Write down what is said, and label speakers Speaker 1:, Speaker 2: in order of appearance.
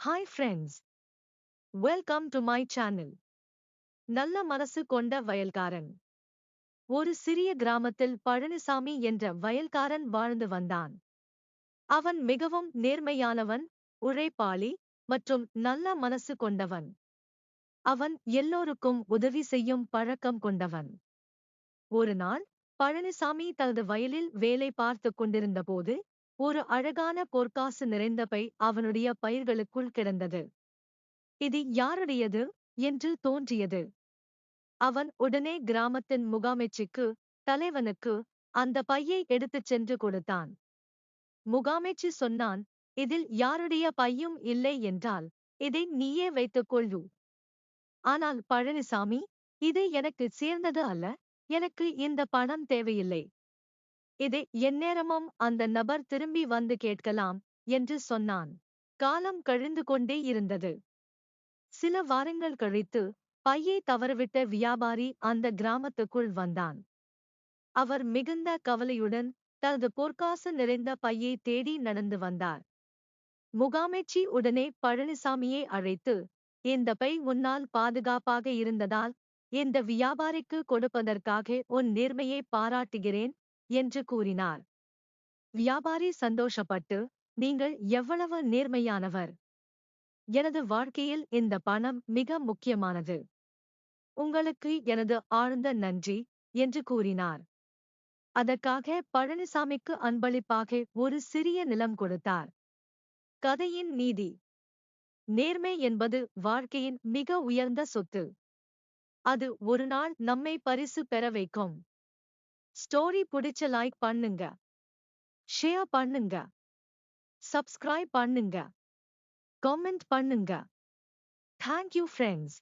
Speaker 1: Hi friends welcome to my channel நல்ல மனசு கொண்ட வயல்காரன். ஒரு சிறிய கிராமத்தில் பழனிசாமி என்ற வயல்காரன் வாழ்ந்து வந்தான். அவன் மிகவும் நேர்மையானவன் உழைப்பாளி மற்றும் நல்ல மனசு கொண்டவன். அவன் எல்லோருக்கும் உதவி செய்யும் பழக்கம் கொண்டவன். ஒரு நாள் பழனிசாமி தனது வயலில் வேலை பார்த்து கொண்டிருந்தபோது ஒரு அழகான பொற்காசு நிறைந்த பை அவனுடைய பயிர்களுக்குள் கிடந்தது. இது யாருடையது? என்று தோன்றியது. அவன் உடனே கிராமத்தின் முகாமைச்சிக்கு தலைவனுக்கு அந்த பையை எடுத்துச் சென்று கொடுத்தான். முகாமைச்சி சொன்னான் இதில் யாருடைய பையும் இல்லை என்றால் இதை நீயே வைத்துக் கொள்ளு ஆனால் பழனிசாமி இது எனக்கு சேர்ந்தது அல்ல எனக்கு இந்த பணம் தேவையில்லை. இதை எந்நேரமும் அந்த நபர் திரும்பி வந்து கேட்கலாம் என்று சொன்னான். காலம் கழிந்து கொண்டே இருந்தது. சில வாரங்கள் கழித்து பையை தவறவிட்ட வியாபாரி அந்த கிராமத்துக்குள் வந்தான். அவர் மிகுந்த கவலையுடன் தனது பொற்காசு நிறைந்த பையை தேடி நடந்து வந்தார். முகாமைச்சி உடனே பழனிசாமியை அழைத்து இந்த பை உன்னால் பாதுகாப்பாக இருந்ததால் இந்த வியாபாரிக்கு கொடுப்பதற்காக உன் நேர்மையை பாராட்டுகிறேன். என்று கூறினார். வியாபாரி சந்தோஷப்பட்டு நீங்கள் எவ்வளவு நேர்மையானவர். எனது வாழ்க்கையில் இந்த பணம் மிக முக்கியமானது. உங்களுக்கு எனது ஆழ்ந்த நன்றி என்று கூறினார். அதற்காக பழனிசாமிக்கு அன்பளிப்பாக ஒரு சிறிய நிலம் கொடுத்தார். கதையின் நீதி. நேர்மை என்பது வாழ்க்கையின் மிக உயர்ந்த சொத்து. அது ஒரு நாள் நம்மை பரிசு பெற வைக்கும். ஸ்டோரி பிடிச்ச லைக் பண்ணுங்க. ஷேர் பண்ணுங்க. சப்ஸ்கிரைப் பண்ணுங்க. கமெண்ட் பண்ணுங்க. Thank you friends